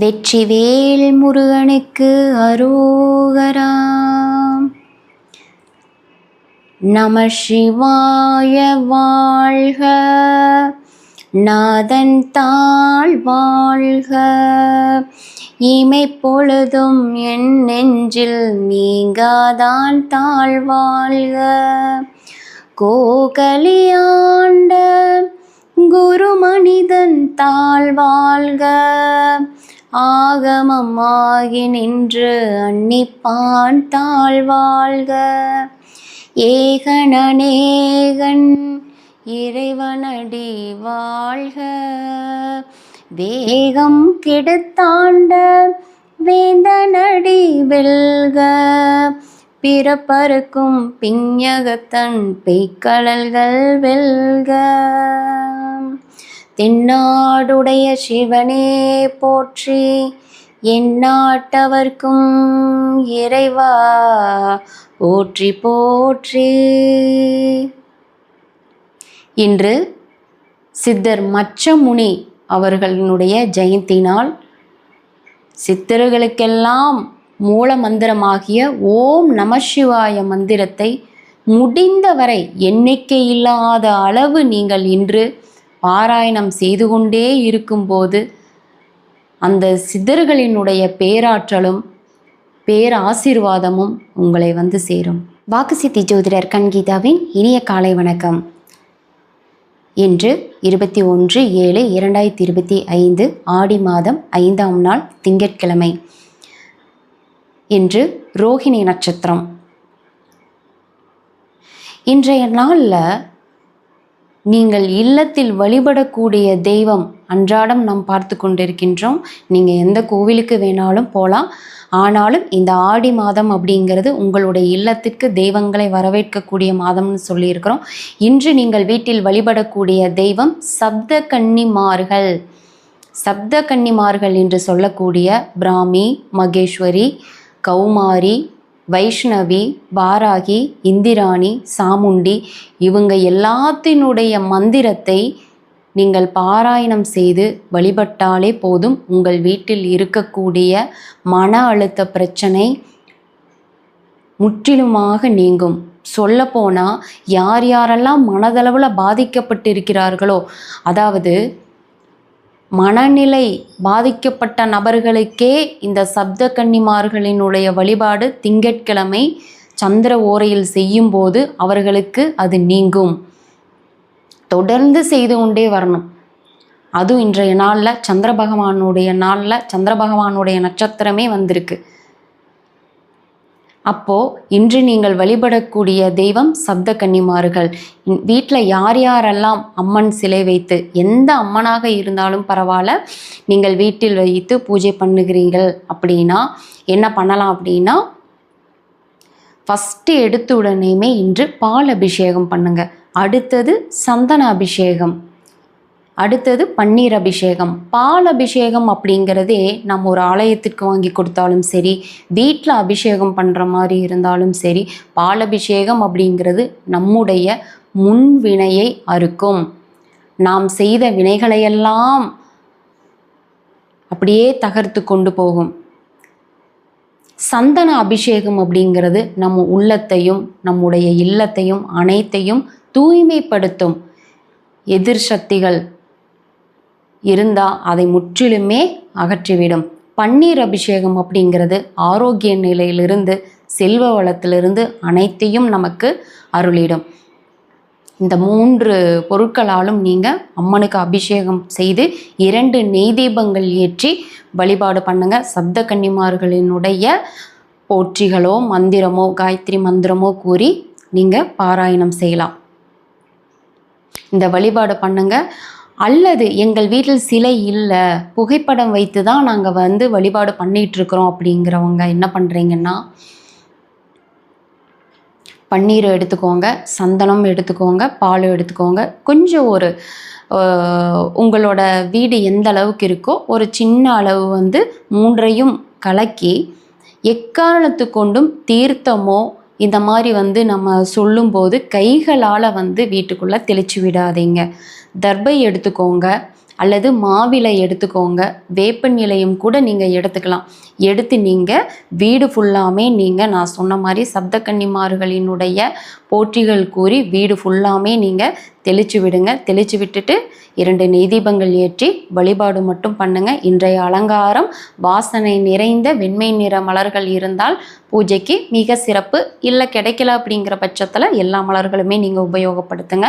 வெற்றிவேல் முருகனுக்கு அரோகராம் நம சிவாய வாழ்க. நாதன் தாழ் வாழ்க. இமை பொழுதும் என் நெஞ்சில் நீங்காதான் தாழ் வாழ்க. கோகலியாண்ட குரு மனிதன் தாழ் வாழ்க. ஆகமமாகி நின்று அன்னிப்பான் தாழ்வாழ்க. ஏகனநேகன் இறைவனடி வாழ்க. வேகம் கெடுத்தாண்ட வேந்தனடி வெல்க. பிறப்பருக்கும் பிஞகத்தன் பெய்க்கடல்கள் வெல்க. தென்னாடுடைய சிவனே போற்றி எந்நாட்டவர்க்கும் இறைவா போற்றி போற்றி. இன்று சித்தர் மச்சமுனி அவர்களினுடைய ஜெயந்தி நாள் சித்தர்களுக்கெல்லாம் மூல மந்திரமாகிய ஓம் நமசிவாய மந்திரத்தை முடிந்தவரை எண்ணிக்கையில்லாத அளவு நீங்கள் இன்று பாராயணம் செய்து கொண்டே இருக்கும்போது அந்த சித்தர்களினுடைய பேராற்றலும் பேராசீர்வாதமும் உங்களை வந்து சேரும். வாக்குசித்தி ஜோதிடர் கண்கீதாவின் இனிய காலை வணக்கம். இன்று இருபத்தி ஒன்று ஏழு இரண்டாயிரத்தி இருபத்தி ஐந்து ஆடி மாதம் ஐந்தாம் நாள் திங்கட்கிழமை. இன்று ரோஹிணி நட்சத்திரம். இன்றைய நாளில் நீங்கள் இல்லத்தில் வழிபடக்கூடிய தெய்வம் அன்றாடம் நாம் பார்த்து கொண்டிருக்கின்றோம். நீங்கள் எந்த கோவிலுக்கு வேணாலும் போகலாம் ஆனாலும் இந்த ஆடி மாதம் அப்படிங்கிறது உங்களுடைய இல்லத்திற்கு தெய்வங்களை வரவேற்கக்கூடிய மாதம்னு சொல்லியிருக்கிறோம். இன்று நீங்கள் வீட்டில் வழிபடக்கூடிய தெய்வம் சப்த கன்னிமார்கள் சப்த கன்னிமார்கள் என்று சொல்லக்கூடிய பிராமி மகேஸ்வரி கௌமாரி வைஷ்ணவி வாராகி இந்திராணி சாமுண்டி இவங்க எல்லாத்தினுடைய மந்திரத்தை நீங்கள் பாராயணம் செய்து வழிபட்டாலே போதும் உங்கள் வீட்டில் இருக்கக்கூடிய மன அழுத்த பிரச்சனை முற்றிலுமாக நீங்கும். சொல்லப்போனால் யார் யாரெல்லாம் மனதளவில் பாதிக்கப்பட்டிருக்கிறார்களோ அதாவது மனநிலை பாதிக்கப்பட்ட நபர்களுக்கே இந்த சப்த கன்னிமார்களினுடைய வழிபாடு திங்கட்கிழமை சந்திர ஓரையில் செய்யும்போது அவர்களுக்கு அது நீங்கும். தொடர்ந்து செய்து கொண்டே வரணும். அதுவும் இன்றைய நாளில் சந்திர பகவானுடைய நாளில் சந்திர பகவானுடைய நட்சத்திரமே வந்திருக்கு. அப்போ இன்று நீங்கள் வழிபடக்கூடிய தெய்வம் சப்த கன்னிமார்கள் வீட்டில் யார் யாரெல்லாம் அம்மன் சிலை வைத்து எந்த அம்மனாக இருந்தாலும் பரவாயில்ல. நீங்கள் வீட்டில் வைத்து பூஜை பண்ணுகிறீர்கள் அப்படின்னா என்ன பண்ணலாம் அப்படின்னா ஃபஸ்ட்டு எடுத்த உடனேயுமே இன்று பால் அபிஷேகம் பண்ணுங்க. அடுத்தது சந்தன அபிஷேகம். அடுத்தது பன்னீர் அபிஷேகம். பால் அபிஷேகம் அப்படிங்கிறதே நம்ம ஒரு ஆலயத்திற்கு வாங்கி கொடுத்தாலும் சரி வீட்டில் அபிஷேகம் பண்ணுற மாதிரி இருந்தாலும் சரி பால் அபிஷேகம் அப்படிங்கிறது நம்முடைய முன்வினையை அறுக்கும். நாம் செய்த வினைகளையெல்லாம் அப்படியே தகர்த்து கொண்டு போகும். சந்தன அபிஷேகம் அப்படிங்கிறது நம்ம உள்ளத்தையும் நம்முடைய இல்லத்தையும் அனைத்தையும் தூய்மைப்படுத்தும். எதிர் சக்திகள் இருந்தால் அதை முற்றிலுமே அகற்றிவிடும். பன்னீர் அபிஷேகம் அப்படிங்கிறது ஆரோக்கிய நிலையிலிருந்து செல்வ வளத்திலிருந்து அனைத்தையும் நமக்கு அருளிடும். இந்த மூன்று பொருட்களாலும் நீங்கள் அம்மனுக்கு அபிஷேகம் செய்து இரண்டு நெய் தீபங்கள் ஏற்றி வழிபாடு பண்ணுங்கள் சப்த கன்னிமார்களினுடைய போற்றிகளோ மந்திரமோ காயத்ரி மந்திரமோ கூறி நீங்கள் பாராயணம் செய்யலாம். இந்த வழிபாடு பண்ணுங்க. அல்லது எங்கள் வீட்டில் சிலை இல்லை புகைப்படம் வைத்து தான் நாங்கள் வந்து வழிபாடு பண்ணிட்டு இருக்கிறோம் அப்படிங்கிறவங்க என்ன பண்ணுறீங்கன்னா பன்னீர் எடுத்துக்கோங்க சந்தனம் எடுத்துக்கோங்க பால் எடுத்துக்கோங்க. கொஞ்சம் ஒரு உங்களோட வீடு எந்த அளவுக்கு இருக்கோ ஒரு சின்ன அளவு வந்து மூன்றையும் கலக்கி எக்காரணத்து கொண்டும் தீர்த்தமோ இந்த மாதிரி வந்து நம்ம சொல்லும்போது கைகளால் வந்து வீட்டுக்குள்ளே தெளிச்சு விடாதீங்க. தர்பை எடுத்துக்கோங்க. அல்லது மாவிலை எடுத்துக்கோங்க. வேப்பன் இலையும் கூட நீங்கள் எடுத்துக்கலாம். எடுத்து நீங்கள் வீடு ஃபுல்லாமே நீங்கள் நான் சொன்ன மாதிரி சப்தக்கன்னிமார்களினுடைய போற்றிகள் கூறி வீடு ஃபுல்லாமே நீங்கள் தெளிச்சு விடுங்க. தெளிச்சு விட்டுட்டு இரண்டு நெய்தீபங்கள் ஏற்றி வழிபாடு மட்டும் பண்ணுங்க. இன்றைய அலங்காரம் வாசனை நிறைந்த வெண்மை நிற மலர்கள் இருந்தால் பூஜைக்கு மிக சிறப்பு. இல்லை கிடைக்கல அப்படிங்கிற பட்சத்தில் எல்லா மலர்களுமே நீங்கள் உபயோகப்படுத்துங்க.